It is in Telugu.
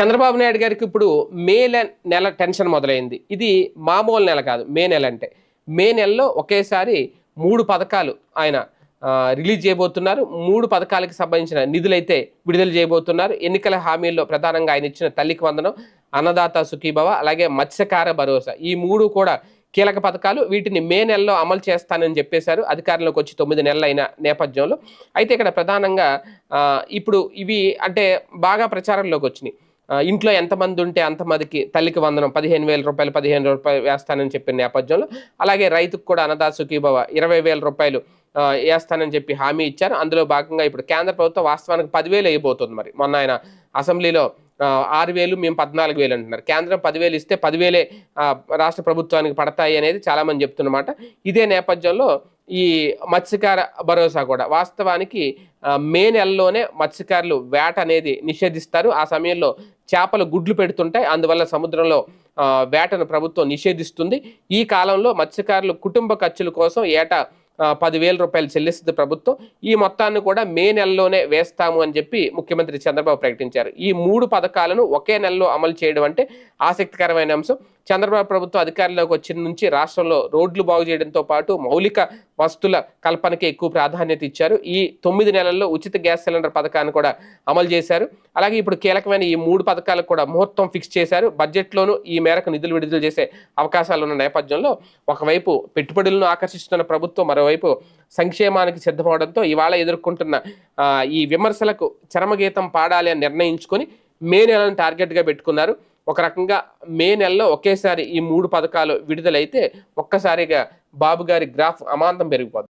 చంద్రబాబు నాయుడు గారికి ఇప్పుడు మే నె- నెల టెన్షన్ మొదలైంది. ఇది మామూలు నెల కాదు. మే నెల అంటే. మే నెలలో ఒకేసారి మూడు పథకాలు ఆయన రిలీజ్ చేయబోతున్నారు. మూడు పథకాలకు సంబంధించిన నిధులైతే విడుదల చేయబోతున్నారు. ఎన్నికల హామీల్లో ప్రధానంగా ఆయన ఇచ్చిన తల్లికి వందనం అన్నదాత సుఖీభవ అలాగే మత్స్యకార భరోసా. ఈ మూడు కూడా కీలక పథకాలు. వీటిని మే నెలలో అమలు చేస్తానని చెప్పేశారు. అధికారంలోకి వచ్చి తొమ్మిది నెలలు అయిన నేపథ్యంలో. అయితే ఇక్కడ ప్రధానంగా ఇప్పుడు ఇవి అంటే బాగా ప్రచారంలోకి వచ్చినాయి. ఇంట్లో ఎంతమంది ఉంటే అంతమందికి తల్లికి వందనం పదిహేను వేల రూపాయలు పదిహేను రూపాయలు వేస్తానని చెప్పిన నేపథ్యంలో అలాగే రైతుకు కూడా అన్నదాత సుఖీభవ ఇరవై వేల రూపాయలు వేస్తానని చెప్పి హామీ ఇచ్చారు. అందులో భాగంగా ఇప్పుడు కేంద్ర ప్రభుత్వం వాస్తవానికి పదివేలు అయిపోతుంది మరి. మొన్న ఆయన అసెంబ్లీలో ఆరు వేలు మేము పద్నాలుగు వేలు అంటున్నారు. కేంద్రం పదివేలు ఇస్తే పదివేలే రాష్ట్ర ప్రభుత్వానికి పడతాయి అనేది చాలామంది చెప్తున్నమాట. ఇదే నేపథ్యంలో ఈ మత్స్యకార భరోసా కూడా. వాస్తవానికి మే నెలలోనే మత్స్యకారులు వేట అనేది నిషేధిస్తారు. ఆ సమయంలో చేపలు గుడ్లు పెడుతుంటాయి. అందువల్ల సముద్రంలో వేటను ప్రభుత్వం నిషేధిస్తుంది. ఈ కాలంలో మత్స్యకారులు కుటుంబ ఖర్చుల కోసం ఏటా పదివేల రూపాయలు చెల్లిస్తుంది ప్రభుత్వం. ఈ మొత్తాన్ని కూడా మే నెలలోనే వేస్తాము అని చెప్పి ముఖ్యమంత్రి చంద్రబాబు ప్రకటించారు. ఈ మూడు పథకాలను ఒకే నెలలో అమలు చేయడం అంటే ఆసక్తికరమైన అంశం. చంద్రబాబు ప్రభుత్వం అధికారంలోకి వచ్చిన నుంచి రాష్ట్రంలో రోడ్లు బాగు చేయడంతో పాటు మౌలిక వస్తుల కల్పనకి ఎక్కువ ప్రాధాన్యత ఇచ్చారు. ఈ తొమ్మిది నెలల్లో ఉచిత గ్యాస్ సిలిండర్ పథకాన్ని కూడా అమలు చేశారు. అలాగే ఇప్పుడు కీలకమైన ఈ మూడు పథకాలకు కూడా ముహూర్తం ఫిక్స్ చేశారు. బడ్జెట్లోనూ ఈ మేరకు నిధులు విడుదల చేసే అవకాశాలు ఉన్న నేపథ్యంలో ఒకవైపు పెట్టుబడులను ఆకర్షిస్తున్న ప్రభుత్వం మరోవైపు సంక్షేమానికి సిద్ధమవడంతో ఇవాళ ఎదుర్కొంటున్న ఈ విమర్శలకు చరమగీతం పాడాలి అని నిర్ణయించుకొని మే నెలను టార్గెట్గా పెట్టుకున్నారు. ఒక రకంగా మే నెలలో ఒకేసారి ఈ మూడు పథకాలు విడుదలైతే ఒక్కసారిగా బాబు గారి గ్రాఫ్ అమాంతం పెరిగిపోతుంది.